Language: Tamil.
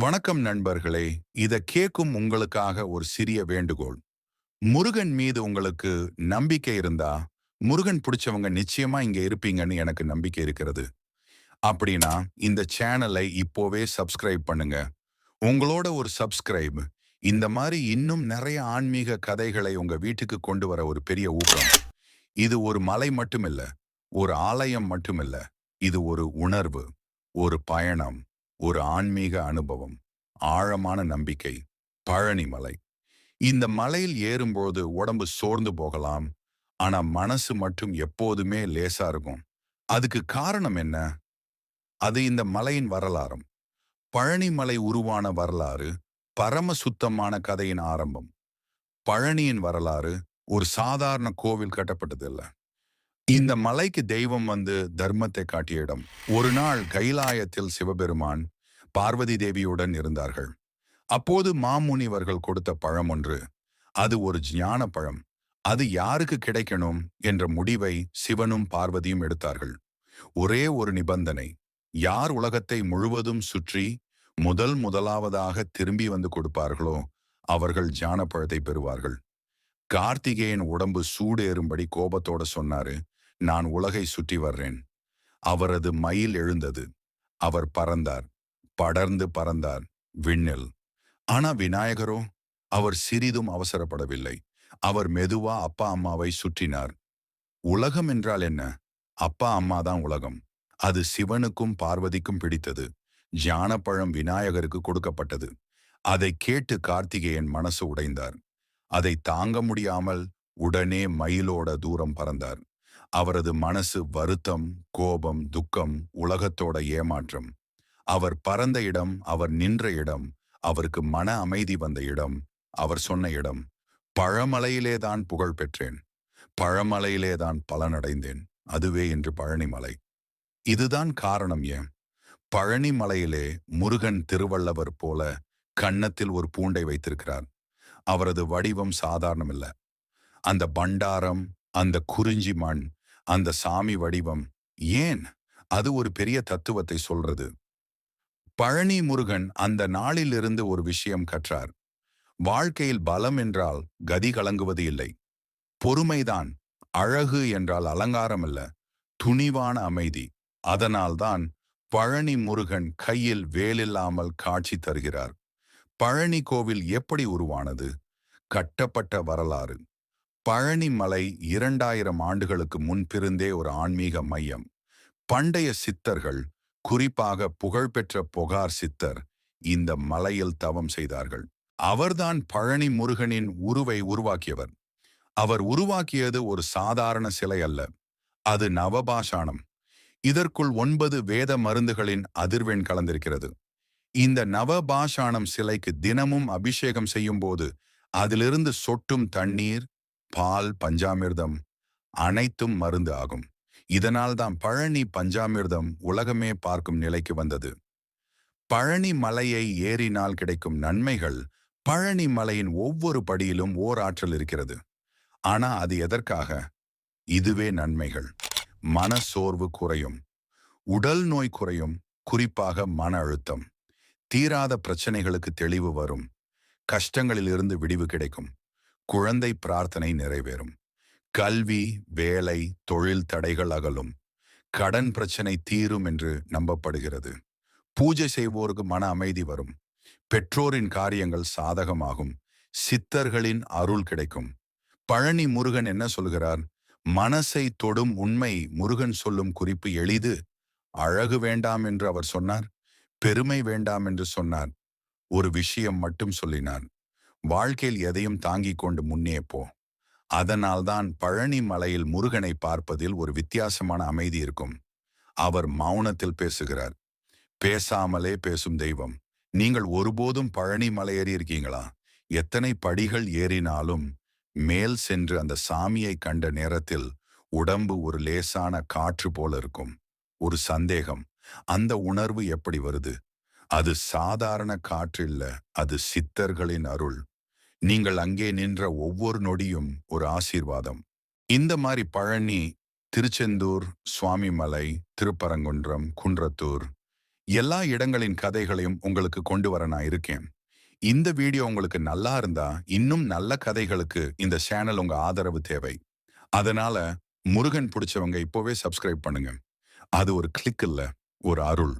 வணக்கம் நண்பர்களே இத கேட்கும் உங்களுக்காக ஒரு சிறிய வேண்டுகோள். முருகன் மீது உங்களுக்கு நம்பிக்கை இருந்தா முருகன் பிடிச்சவங்க நிச்சயமா இங்க இருப்பீங்கன்னு எனக்கு நம்பிக்கை இருக்கிறது. அப்படின்னா இந்த சேனலை இப்போவே சப்ஸ்கிரைப் பண்ணுங்க. உங்களோட ஒரு சப்ஸ்கிரைப் இந்த மாதிரி இன்னும் நிறைய ஆன்மீக கதைகளை உங்க வீட்டுக்கு கொண்டு வர ஒரு பெரிய ஊக்கம். இது ஒரு மலை மட்டுமில்ல ஒரு ஆலயம் மட்டுமில்ல இது ஒரு உணர்வு ஒரு பயணம். ஒரு ஆன்மீக அனுபவம் ஆழமான நம்பிக்கை பழனி மலை. இந்த மலையில் ஏறும்போது உடம்பு சோர்ந்து போகலாம். ஆனா மனசு மட்டும் எப்போதுமே லேசா இருக்கும். அதுக்கு காரணம் என்ன? அது இந்த மலையின் வரலாறும். பழனிமலை உருவான வரலாறு பரம சுத்தமான கதையின் ஆரம்பம். பழனியின் வரலாறு ஒரு சாதாரண கோவில் கட்டப்பட்டதில்லை இந்த மலைக்கு தெய்வம் வந்து தர்மத்தை காட்டிய இடம். ஒரு நாள் கைலாயத்தில் சிவபெருமான் பார்வதி தேவியுடன் இருந்தார்கள். அப்போது மாமுனிவர்கள் கொடுத்த பழம் ஒன்று. அது ஒரு ஞான பழம். அது யாருக்கு கிடைக்கணும்? என்ற முடிவை சிவனும் பார்வதியும் எடுத்தார்கள். ஒரே ஒரு நிபந்தனை. யார் உலகத்தை முழுவதும் சுற்றி முதல் முதலாவதாக திரும்பி வந்து கொடுப்பார்களோ அவர்கள் ஞான பழத்தை பெறுவார்கள். கார்த்திகேயன் உடம்பு சூடேறும்படி கோபத்தோட சொன்னாரு நான் உலகை சுற்றி வர்றேன். அவரது மயில் எழுந்தது. அவர் பறந்தார். படர்ந்து பறந்தார் விண்ணில். ஆனா விநாயகரோ அவர் சிறிதும் அவசரப்படவில்லை. அவர் மெதுவா அப்பா அம்மாவை சுற்றினார். உலகம் என்றால் என்ன? அப்பா அம்மா தான் உலகம். அது சிவனுக்கும் பார்வதிக்கும் பிடித்தது. ஜானப்பழம் விநாயகருக்கு கொடுக்கப்பட்டது. அதை கேட்டு கார்த்திகேயன் மனசு உடைந்தார். அதை தாங்க முடியாமல் உடனே மயிலோட தூரம் பறந்தார். அவரது மனசு வருத்தம் கோபம் துக்கம் உலகத்தோட ஏமாற்றம். அவர் பறந்த இடம் அவர் நின்ற இடம் அவருக்கு மன அமைதி வந்த இடம் அவர் சொன்ன இடம். பழமலையிலே தான் புகழ் பெற்றேன். பழமலையிலே தான் பலனடைந்தேன். அதுவே இன்று பழனிமலை. இதுதான் காரணம் ஏன்? பழனிமலையிலே முருகன் திருவள்ளவர் போல கன்னத்தில் ஒரு பூண்டை வைத்திருக்கிறார். அவரது வடிவம் சாதாரணமில்ல. அந்த பண்டாரம் அந்த குறிஞ்சி மண் அந்த சாமி வடிவம் ஏன்? அது ஒரு பெரிய தத்துவத்தை சொல்றது. பழனி முருகன் அந்த நாளிலிருந்து ஒரு விஷயம் கற்றார். வாழ்க்கையில் பலம் என்றால் கதி கலங்குவது இல்லை. பொறுமைதான் அழகு என்றால் அலங்காரம் அல்ல துணிவான அமைதி. அதனால்தான் பழனி முருகன் கையில் வேலில்லாமல் காட்சி தருகிறார். பழனி கோவில் எப்படி உருவானது? கட்டப்பட்ட வரலாறு. பழனி மலை இரண்டாயிரம் ஆண்டுகளுக்கு முன்பிருந்தே ஒரு ஆன்மீக மையம். பண்டைய சித்தர்கள் குறிப்பாக புகழ்பெற்ற புகார் சித்தர் இந்த மலையில் தவம் செய்தார்கள். அவர்தான் பழனி முருகனின் உருவை உருவாக்கியவர். அவர் உருவாக்கியது ஒரு சாதாரண சிலை அல்ல. அது நவபாஷாணம். இதற்குள் ஒன்பது வேத மருந்துகளின் அதிர்வெண் கலந்திருக்கிறது. இந்த நவபாஷாணம் சிலைக்கு தினமும் அபிஷேகம் செய்யும் போது அதிலிருந்து சொட்டும் தண்ணீர் பால் பஞ்சாமிர்தம் அனைத்தும் மருந்து ஆகும். இதனால்தான் பழனி பஞ்சாமிர்தம் உலகமே பார்க்கும் நிலைக்கு வந்தது. பழனி மலையை ஏறினால் கிடைக்கும் நன்மைகள் பழனி மலையின் ஒவ்வொரு படியிலும் ஓர் ஆற்றல் இருக்கிறது. ஆனா அது எதற்காக? இதுவே நன்மைகள். மன சோர்வு குறையும். உடல் நோய் குறையும். குறிப்பாக மன அழுத்தம். தீராத பிரச்சனைகளுக்கு தெளிவு வரும். கஷ்டங்களிலிருந்து விடிவு கிடைக்கும். குழந்தை பிரார்த்தனை நிறைவேறும். கல்வி வேலை தொழில் தடைகள் அகலும். கடன் பிரச்சனை தீரும் என்று நம்பப்படுகிறது. பூஜை செய்வோருக்கு மன அமைதி வரும். பெற்றோரின் காரியங்கள் சாதகமாகும். சித்தர்களின் அருள் கிடைக்கும். பழனி முருகன் என்ன சொல்கிறார்? மனசை தொடும் உண்மை முருகன் சொல்லும் குறிப்பு எளிது. அழகு வேண்டாம் என்று அவர் சொன்னார். பெருமை வேண்டாம் என்று சொன்னார். ஒரு விஷயம் மட்டும் சொல்லினார். வாழ்க்கையில் எதையும் தாங்கிக் கொண்டு முன்னே போ. அதனால்தான் பழனி மலையில் முருகனை பார்ப்பதில் ஒரு வித்தியாசமான அமைதி இருக்கும். அவர் மௌனத்தில் பேசுகிறார். பேசாமலே பேசும் தெய்வம் நீங்கள் ஒருபோதும் பழனி மலை ஏறி இருக்கீங்களா? எத்தனை படிகள் ஏறினாலும் மேல் சென்று அந்த சாமியை கண்ட நேரத்தில் உடம்பு ஒரு லேசான காற்று போல இருக்கும். ஒரு சந்தேகம் அந்த உணர்வு எப்படி வருது? அது சாதாரண காற்று இல்ல அது சித்தர்களின் அருள். நீங்கள் அங்கே நின்ற ஒவ்வொரு நொடியும் ஒரு ஆசீர்வாதம். இந்த மாதிரி பழனி திருச்செந்தூர் சுவாமிமலை திருப்பரங்குன்றம் குன்றத்தூர் எல்லா இடங்களின் கதைகளையும் உங்களுக்கு கொண்டு வர நான் இருக்கேன். இந்த வீடியோ உங்களுக்கு நல்லா இருந்தா இன்னும் நல்ல கதைகளுக்கு இந்த சேனல் உங்க ஆதரவு தேவை. அதனால முருகன் பிடிச்சவங்க இப்போவே சப்ஸ்கிரைப் பண்ணுங்க. அது ஒரு கிளிக் இல்ல ஒரு அருள்.